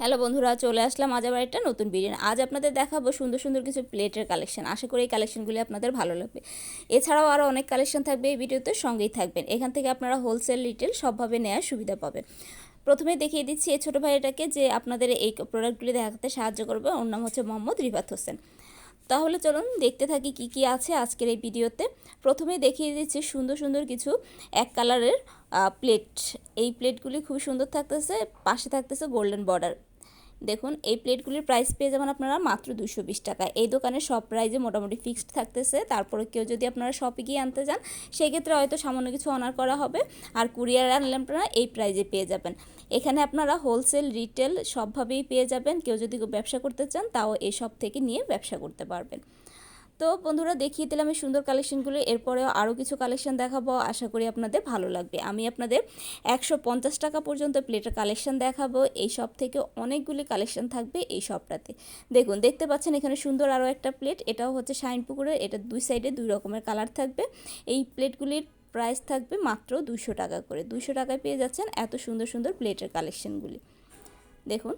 Hello বন্ধুরা, চলে আসলাম আজ আবার একটা নতুন ভিডিও আজ আপনাদের দেখাবো সুন্দর সুন্দর কিছু প্লেটের কালেকশন আশা করি এই কালেকশনগুলি আপনাদের ভালো লাগবে। এছাড়াও আরও অনেক কালেকশন থাকবে এই ভিডিওতে, সঙ্গেই থাকবেন। এখান থেকে আপনারা হোলসেল রিটেল সবভাবে নেওয়ার সুবিধা পাবেন। প্রথমে দেখিয়ে দিচ্ছি এই ছোটো ভাইটাকে যে আপনাদের এই প্রোডাক্টগুলি দেখাতে সাহায্য করবে। ওর নাম হচ্ছে মোহাম্মদ রিফাত হোসেন। তাহলে চলুন দেখতে থাকি কি কি আছে আজকের এই ভিডিওতে প্রথমে দেখিয়ে দিচ্ছি সুন্দর সুন্দর কিছু এক কালারের প্লেট এই প্লেটগুলি খুব সুন্দর থাকতেছে, পাশে থাকতেছে গোল্ডেন বর্ডার দেখুন, এই প্লেটগুলির প্রাইস পেয়ে যাবেন আপনারা মাত্র দুশো বিশ টাকা। এই দোকানে সব প্রাইজে মোটামুটি ফিক্সড থাকতেছে। তারপরে কেউ যদি আপনারা শপে গিয়ে আনতে যান সেক্ষেত্রে হয়তো সামান্য কিছু অনার করা হবে। আর কুরিয়ার আনলে আপনারা এই প্রাইজে পেয়ে যাবেন। এখানে আপনারা হোলসেল রিটেল সবভাবেই পেয়ে যাবেন। কেউ যদি ব্যবসা করতে চান, তাও এই সব থেকে নিয়ে ব্যবসা করতে পারবেন। তো বন্ধুরা দেখিয়ে দিলাম এই সুন্দর কালেকশনগুলো এরপরেও আরও কিছু কালেকশন দেখাবো, আশা করি আপনাদের ভালো লাগবে। আমি আপনাদের একশো পঞ্চাশ টাকা পর্যন্ত প্লেটের কালেকশন দেখাবো। এই সব থেকে অনেকগুলি কালেকশন থাকবে এই সবটাতে। দেখুন, দেখতে পাচ্ছেন এখানে সুন্দর আরও একটা প্লেট এটাও হচ্ছে শাইন পুকুরের। এটা দুই সাইডে দুই রকমের কালার থাকবে। এই প্লেটগুলির প্রাইস থাকবে মাত্র দুশো টাকা করে। দুশো টাকায় পেয়ে যাচ্ছেন এত সুন্দর সুন্দর প্লেটের কালেকশনগুলি দেখুন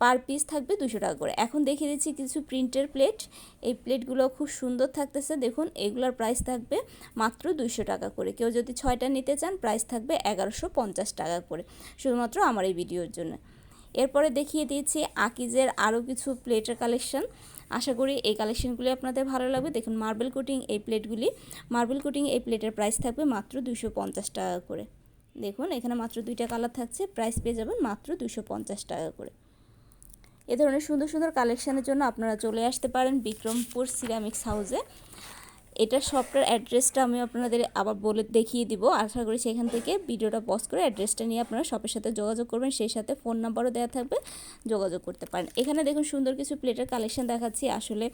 পার পিস থাকবে দুশো টাকা করে। এখন দেখিয়ে দিচ্ছি কিছু প্রিন্টের প্লেট এই প্লেটগুলো খুব সুন্দর থাকতেছে। দেখুন, এগুলোর প্রাইস থাকবে মাত্র দুইশো টাকা করে। কেউ যদি ছয়টা নিতে চান প্রাইস থাকবে এগারোশো পঞ্চাশ টাকা করে, শুধুমাত্র আমার এই ভিডিওর জন্য। এরপরে দেখিয়ে দিয়েছি আকিজের আরও কিছু প্লেটের কালেকশন আশা করি এই কালেকশনগুলি আপনাদের ভালো লাগবে। দেখুন মার্বেল কোটিং এই প্লেটগুলি মার্বেল কোটিং এই প্লেটের প্রাইস থাকবে মাত্র দুশো পঞ্চাশ টাকা করে। দেখুন, এখানে মাত্র দুইটা কালার থাকছে প্রাইস পেয়ে যাবেন মাত্র দুশো টাকা করে। এ ধরনের সুন্দর সুন্দর কালেকশানের জন্য আপনারা চলে আসতে পারেন বিক্রমপুর সিরামিক্স হাউসে এটা শপটার অ্যাড্রেসটা আমি আপনাদের আবার বলে, দেখিয়ে দিব। আশা করি সেখান থেকে ভিডিওটা পজ করে অ্যাড্রেসটা নিয়ে আপনারা শপের সাথে যোগাযোগ করবেন, সেই সাথে ফোন নাম্বারও দেওয়া থাকবে, যোগাযোগ করতে পারেন। এখানে দেখুন, সুন্দর কিছু প্লেটের কালেকশন দেখাচ্ছি। আসলে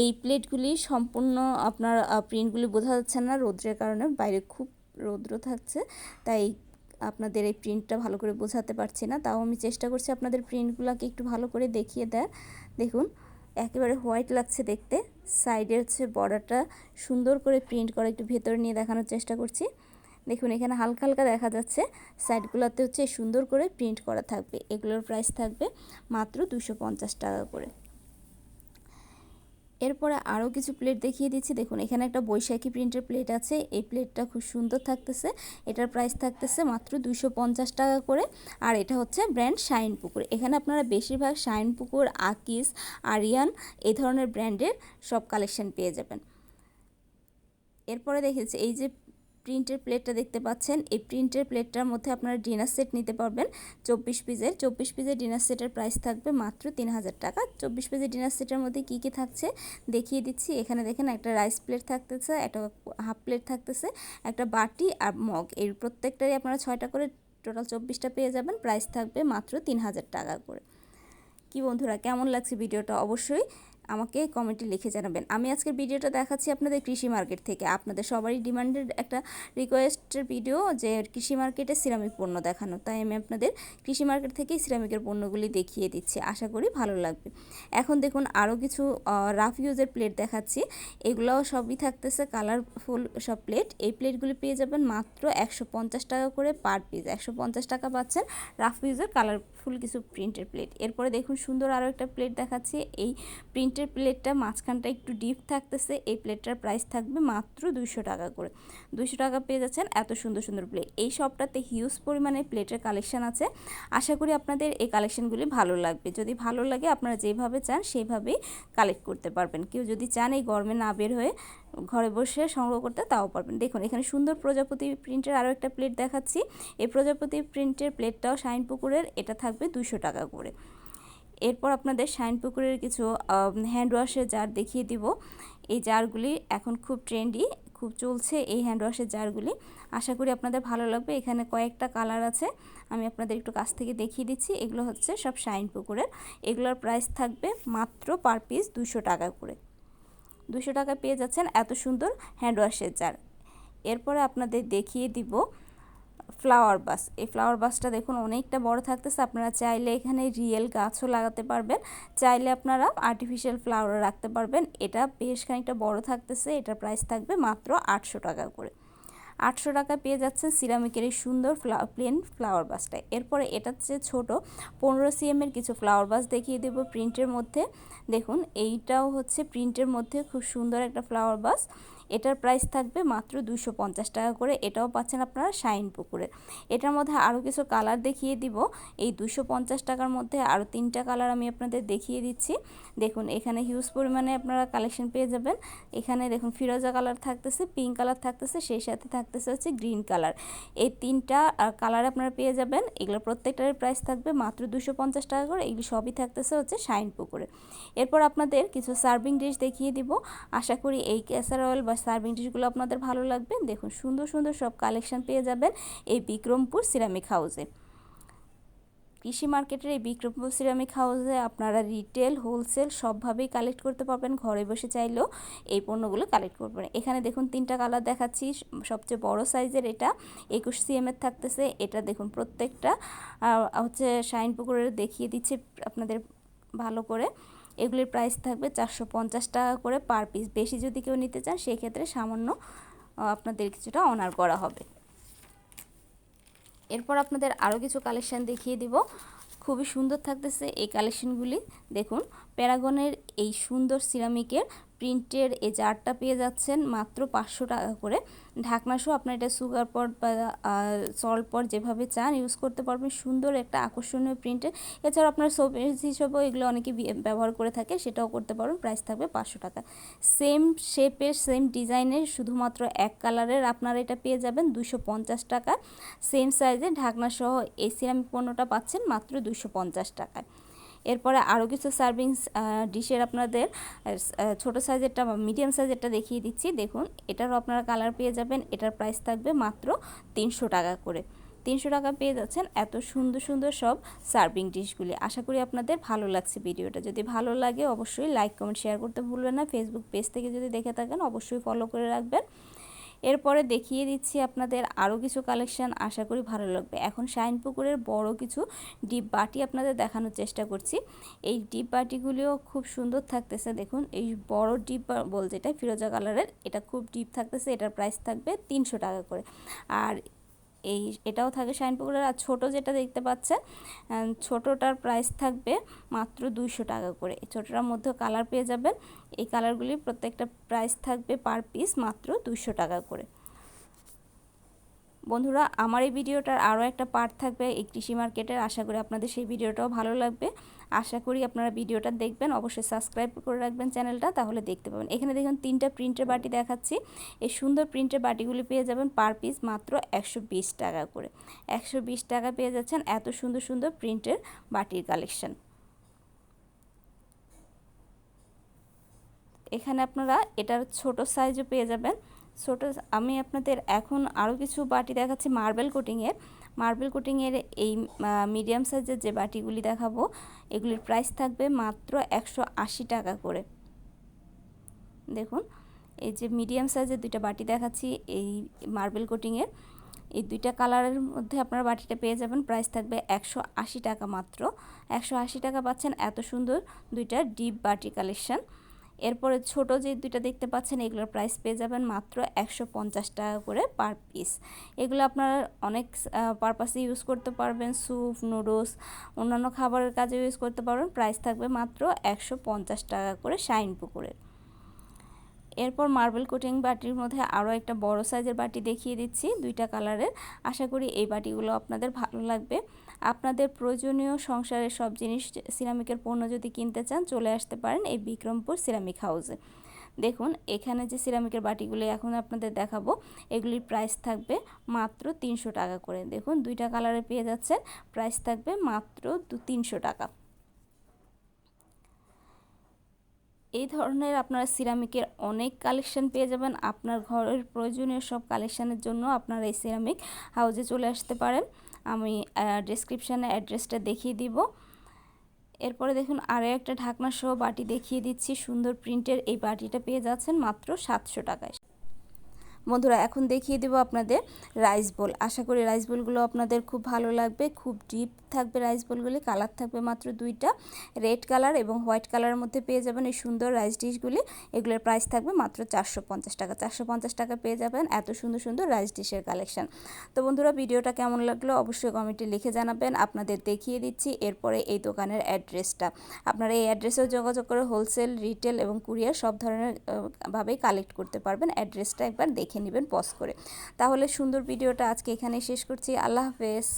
এই প্লেটগুলি সম্পূর্ণ আপনার প্রিন্টগুলি বোঝা যাচ্ছে না রৌদ্রের কারণে, বাইরে খুব রৌদ্র থাকছে, তাই আপনাদের এই প্রিন্টটা ভালো করে বোঝাতে পারছি না, তাও আমি চেষ্টা করছি আপনাদের প্রিন্টগুলোকে একটু ভালো করে দেখিয়ে দেয় দেখুন, একেবারে হোয়াইট লাগছে দেখতে সাইডে হচ্ছে বর্ডারটা সুন্দর করে প্রিন্ট করা, একটু ভেতরে নিয়ে দেখানোর চেষ্টা করছি। দেখুন, এখানে হালকা হালকা দেখা যাচ্ছে সাইডগুলোতে হচ্ছে সুন্দর করে প্রিন্ট করা থাকবে, এগুলোর প্রাইস থাকবে মাত্র দুশো টাকা করে। এরপরে আরও কিছু প্লেট দেখিয়ে দিচ্ছি। দেখুন, এখানে একটা বৈশাখী প্রিন্টের প্লেট আছে। এই প্লেটটা খুব সুন্দর থাকতেছে। এটার প্রাইস থাকতেছে মাত্র দুশো টাকা করে। আর এটা হচ্ছে ব্র্যান্ড শাইন পুকুর এখানে আপনারা বেশিরভাগ শাইন পুকুর আকিস আরিয়ান এই ধরনের ব্র্যান্ডের সব কালেকশন পেয়ে যাবেন। এরপরে দেখেছি, এই যে প্রিন্টের প্লেটটা দেখতে পাচ্ছেন। এই প্রিন্টের প্লেটটার মধ্যে আপনারা ডিনার সেট নিতে পারবেন চব্বিশ পিসের। চব্বিশ পিসের ডিনার সেটের প্রাইস থাকবে মাত্র তিন হাজার টাকা। চব্বিশ পিসের ডিনার সেটের মধ্যে কী কী থাকছে দেখিয়ে দিচ্ছি। এখানে দেখেন একটা রাইস প্লেট থাকতেছে, একটা হাফ প্লেট থাকতেছে, একটা বাটি আর মগ। এর প্রত্যেকটারই আপনারা ছয়টা করে টোটাল চব্বিশটা পেয়ে যাবেন। প্রাইস থাকবে মাত্র তিন হাজার টাকা করে। কি বন্ধুরা, কেমন লাগছে ভিডিওটা? অবশ্যই আমাকে কমেন্টে লিখে জানাবেন। আমি আজকের ভিডিওটা দেখাচ্ছি আপনাদের কৃষি মার্কেট থেকে। আপনাদের সবারই ডিমান্ডেড একটা রিকোয়েস্টের ভিডিও যে কৃষি মার্কেটে সিরামিক পণ্য দেখানো। তাই আমি আপনাদের কৃষি মার্কেট থেকেই সিরামিকের পণ্যগুলি দেখিয়ে দিচ্ছি। আশা করি ভালো লাগবে। এখন দেখুন আরও কিছু রাফ ইউজের প্লেট দেখাচ্ছি। এগুলোও সবই থাকতেছে কালারফুল সব প্লেট এই প্লেটগুলি পেয়ে যাবেন মাত্র একশো পঞ্চাশ টাকা করে পার পিস একশো পঞ্চাশ টাকা পাচ্ছেন রাফ ইউজের কালারফুল কিছু প্রিন্টের প্লেট এরপরে দেখুন, সুন্দর আরও একটা প্লেট দেখাচ্ছি। এই প্রিন্ট প্রিন্টের প্লেটটা মাঝখানটা একটু ডিপ থাকতেছে, এই প্লেটটার প্রাইস থাকবে মাত্র দুইশো টাকা করে। দুইশো টাকা পেয়ে যাচ্ছেন এত সুন্দর সুন্দর প্লেট এই সবটাতে হিউজ পরিমাণে প্লেটের কালেকশান আছে। আশা করি আপনাদের এই কালেকশানগুলি ভালো লাগবে। যদি ভালো লাগে, আপনারা যেভাবে চান সেভাবেই কালেক্ট করতে পারবেন। কেউ যদি চান এই গরমে না বের হয়ে ঘরে বসে সংগ্রহ করতে, তাও পারবেন। দেখুন, এখানে সুন্দর প্রজাপতি প্রিন্টের আরও একটা প্লেট দেখাচ্ছি। এই প্রজাপতি প্রিন্টের প্লেটটাও শাইন পুকুরের এটা থাকবে দুশো টাকা করে। এরপর আপনাদের শাইন পুকুরের কিছু হ্যান্ড ওয়াশের জার দেখিয়ে দিব। এই জারগুলি এখন খুব ট্রেন্ডি খুব চলছে এই হ্যান্ড ওয়াশের জারগুলি আশা করি আপনাদের ভালো লাগবে। এখানে কয়েকটা কালার আছে, আমি আপনাদের একটু কাছ থেকে দেখিয়ে দিচ্ছি। এগুলো হচ্ছে সব শাইন পুকুরের। এগুলোর প্রাইস থাকবে মাত্র পার পিস দুশো টাকা করে। দুশো টাকা পেয়ে যাচ্ছেন এত সুন্দর হ্যান্ড ওয়াশের জার এরপরে আপনাদের দেখিয়ে দিব ফ্লাওয়ার বাস। এই ফ্লাওয়ার বাসটা দেখুন অনেকটা বড় থাকতেছে। আপনারা চাইলে এখানে রিয়েল গাছও লাগাতে পারবেন। চাইলে আপনারা আর্টিফিশিয়াল ফ্লাওয়ার রাখতে পারবেন। এটা বেশ খানিকটা বড় থাকতেছে। এটার প্রাইস থাকবে মাত্র আটশো টাকা করে। আটশো টাকা পেয়ে যাচ্ছেন সিরামিকের এই সুন্দর ফ্লা প্লেন ফ্লাওয়ার বাসটা এরপরে এটা হচ্ছে ছোটো পনেরো সিএমের কিছু ফ্লাওয়ার বাস দেখিয়ে দেবো প্রিন্টের মধ্যে। দেখুন, এইটাও হচ্ছে প্রিন্টের মধ্যে খুব সুন্দর একটা ফ্লাওয়ার বাস এটার প্রাইস থাকবে মাত্র দুশো পঞ্চাশ টাকা করে। এটাও পাচ্ছেন আপনারা শাইন পুকুরের এটার মধ্যে আরও কিছু কালার দেখিয়ে দিব। এই দুশো পঞ্চাশ টাকার মধ্যে আরও তিনটা কালার আমি আপনাদের দেখিয়ে দিচ্ছি। দেখুন, এখানে হিউজ পরিমাণে আপনারা কালেকশন পেয়ে যাবেন। এখানে দেখুন ফিরোজা কালার থাকতেছে পিঙ্ক কালার থাকতেছে, সেই সাথে থাকতেছে হচ্ছে গ্রিন কালার। এই তিনটা কালার আপনারা পেয়ে যাবেন। এগুলো প্রত্যেকটার প্রাইস থাকবে মাত্র দুশো পঞ্চাশ টাকা করে। এগুলি সবই থাকতেছে হচ্ছে শাইন পুকুরে। এরপর আপনাদের কিছু সার্ভিং ডিশ দেখিয়ে দিব। আশা করি এই ক্যাসারওয়েল বা সার্ভিং ডিশগুলো আপনাদের ভালো লাগবে। দেখুন, সুন্দর সুন্দর সব কালেকশন পেয়ে যাবেন এই বিক্রমপুর সিরামিক হাউসে কৃষি মার্কেটের এই বিক্রমপুর সিরামিক হাউসে আপনারা রিটেল হোলসেল সবভাবেই কালেক্ট করতে পারবেন। ঘরে বসে চাইলেও এই পণ্যগুলো কালেক্ট করবেন এখানে দেখুন তিনটা কালার দেখাচ্ছি। সবচেয়ে বড় সাইজের এটা, একুশ সিএমের থাকতেছে। এটা দেখুন প্রত্যেকটা। হচ্ছে শাইন পুকুরের দেখিয়ে দিচ্ছে আপনাদের ভালো করে। এগুলির প্রাইস থাকবে চারশো পঞ্চাশ টাকা করে পার পিস বেশি যদি কেউ নিতে চান, সেক্ষেত্রে সামান্য আপনাদের কিছুটা অনার করা হবে। এরপর আপনাদের আরও কিছু কালেকশান দেখিয়ে দিব। খুবই সুন্দর থাকতেছে এই কালেকশনগুলি দেখুন প্যারাগনের এই সুন্দর সিরামিকের প্রিন্টের এই জারটা পেয়ে যাচ্ছেন মাত্র পাঁচশো টাকা করে। ঢাকনা সহ আপনার এটা সুগার পট বা সল্ট পট যেভাবে চান ইউজ করতে পারবেন। সুন্দর একটা আকর্ষণীয় প্রিন্টের এছাড়াও আপনার সোপেজ হিসেবেও এগুলো অনেকে ব্যবহার করে থাকে, সেটাও করতে পারবেন। প্রাইস থাকবে পাঁচশো টাকা। সেম শেপের সেম ডিজাইনের শুধুমাত্র এক কালারের আপনারা এটা পেয়ে যাবেন দুশো পঞ্চাশ টাকা। সেম সাইজে ঢাকনা সহ এই সিরামিক পণ্যটা পাচ্ছেন মাত্র দুশো পঞ্চাশ টাকায়। এরপরে আরও কিছু সার্ভিং ডিশের আপনাদের ছোট সাইজেরটা বা মিডিয়াম সাইজেরটা দেখিয়ে দিচ্ছি। দেখুন, এটারও আপনারা কালার পেয়ে যাবেন। এটার প্রাইস থাকবে মাত্র তিনশো টাকা করে। তিনশো টাকা পেয়ে যাচ্ছেন এত সুন্দর সুন্দর সব সার্ভিং ডিশগুলি। আশা করি আপনাদের ভালো লাগছে ভিডিওটা। যদি ভালো লাগে, অবশ্যই লাইক, কমেন্ট, শেয়ার করতে ভুলবেন না। ফেসবুক পেজ থেকে যদি দেখে থাকেন, অবশ্যই ফলো করে রাখবেন। এরপরে দেখিয়ে দিচ্ছি আপনাদের আরও কিছু কালেকশান, আশা করি ভালো লাগবে। এখন শাইন পুকুরের বড় কিছু ডিপ বাটি আপনাদের দেখানোর চেষ্টা করছি। এই ডিপ বাটিগুলিও খুব সুন্দর থাকতেছে, দেখুন। এই বড় ডিপ বল যেটা ফিরোজা কালারের, এটা খুব ডিপ থাকতেছে, এটার প্রাইস থাকবে তিনশো টাকা করে। আর এই এটাও থাকে শাইন শাইনপুকুরের আর ছোটো যেটা দেখতে পাচ্ছেন ছোটোটার প্রাইস থাকবে মাত্র দুইশো টাকা করে। ছোটোটার মধ্যে কালার পেয়ে যাবেন। এই কালারগুলির প্রত্যেকটা প্রাইস থাকবে পার পিস মাত্র দুইশো টাকা করে। বন্ধুরা, আমার এই ভিডিওটার আরও একটা পার্ট থাকবে এই কৃষি মার্কেটের আশা করি আপনাদের সেই ভিডিওটাও ভালো লাগবে। আশা করি আপনারা ভিডিওটা দেখবেন, অবশ্যই সাবস্ক্রাইব করে রাখবেন চ্যানেলটা, তাহলে দেখতে পাবেন। এখানে দেখুন তিনটা প্রিন্টের বাটি দেখাচ্ছি। এই সুন্দর প্রিন্টের বাটিগুলি পেয়ে যাবেন পার পিস মাত্র একশো বিশ টাকা করে। একশো বিশ টাকা পেয়ে যাচ্ছেন এত সুন্দর সুন্দর প্রিন্টের বাটির কালেকশন এখানে আপনারা এটার ছোট সাইজও পেয়ে যাবেন। ছোট, আমি আপনাদের এখন আরও কিছু বাটি দেখাচ্ছি মার্বেল কোটিংয়ের মার্বেল কোটিংয়ের এই মিডিয়াম সাইজের যে বাটিগুলি দেখাবো, এগুলির প্রাইস থাকবে মাত্র একশো আশি টাকা করে। দেখুন, এই যে মিডিয়াম সাইজের দুইটা বাটি দেখাচ্ছি এই মার্বেল কোটিংয়ের। এই দুইটা কালারের মধ্যে আপনারা বাটিটা পেয়ে যাবেন, প্রাইস থাকবে একশো আশি টাকা মাত্র। একশো আশি টাকা পাচ্ছেন এত সুন্দর দুইটা ডিপ বাটি কালেকশান। এরপরে ছোট যে দুইটা দেখতে পাচ্ছেন, এগুলোর প্রাইস পেয়ে যাবেন মাত্র একশো পঞ্চাশ টাকা করে পার পিস এগুলো আপনারা অনেক পারপাসে ইউজ করতে পারবেন। স্যুপ নুডলস অন্যান্য খাবারের কাজে ইউজ করতে পারবেন। প্রাইস থাকবে মাত্র একশো পঞ্চাশ টাকা করে শাইন পুকুরের এরপর মার্বেল কোটিং বাটির মধ্যে আরও একটা বড় সাইজের বাটি দেখিয়ে দিচ্ছি, দুইটা কালারের। আশা করি এই বাটিগুলো আপনাদের ভালো লাগবে। আপনাদের প্রয়োজনীয় সংসারের সব জিনিস, সিরামিকের পণ্য যদি কিনতে চান, চলে আসতে পারেন এই বিক্রমপুর সিরামিক হাউসে। দেখুন, এখানে যে সিরামিকের বাটিগুলি এখন আপনাদের দেখাবো, এগুলির প্রাইস থাকবে মাত্র তিনশো টাকা করে। দেখুন, দুইটা কালারে পেয়ে যাচ্ছেন, প্রাইস থাকবে মাত্র দু তিনশো টাকা। এই ধরনের আপনারা সিরামিকের অনেক কালেকশন পেয়ে যাবেন। আপনার ঘরের প্রয়োজনীয় সব কালেকশানের জন্য আপনারা এই সিরামিক হাউজে চলে আসতে পারেন। আমি ডিসক্রিপশানে অ্যাড্রেসটা দেখিয়ে দিব। এরপরে দেখুন, আরও একটা ঢাকনা সহ বাটি দেখিয়ে দিচ্ছি। সুন্দর প্রিন্টের এই বাটিটা পেয়ে যাচ্ছেন মাত্র সাতশো টাকায়। বন্ধুরা, এখন দেখিয়ে দেবো আপনাদের রাইস বোল আশা করি রাইস বোলগুলো আপনাদের খুব ভালো লাগবে। খুব ডিপ থাকবে রাইস বোলগুলি কালার থাকবে মাত্র দুইটা। রেড কালার এবং হোয়াইট কালারের মধ্যে পেয়ে যাবেন এই সুন্দর রাইস ডিশগুলি এগুলোর প্রাইস থাকবে মাত্র চারশো পঞ্চাশ টাকা। চারশো পঞ্চাশ টাকা পেয়ে যাবেন এত সুন্দর সুন্দর রাইস ডিশের কালেকশন তো বন্ধুরা, ভিডিওটা কেমন লাগল অবশ্যই কমেন্টে লিখে জানাবেন। আপনাদের দেখিয়ে দিচ্ছি এরপরে এই দোকানের অ্যাড্রেসটা আপনারা এই অ্যাড্রেসেও যোগাযোগ করে হোলসেল রিটেল এবং কুরিয়ার সব ধরনের ভাবেই কালেক্ট করতে পারবেন। অ্যাড্রেসটা একবার দেখে নেবেন পজ করে। তাহলে সুন্দর ভিডিওটা আজকে এখানে শেষ করছি। আল্লাহ হাফেজ।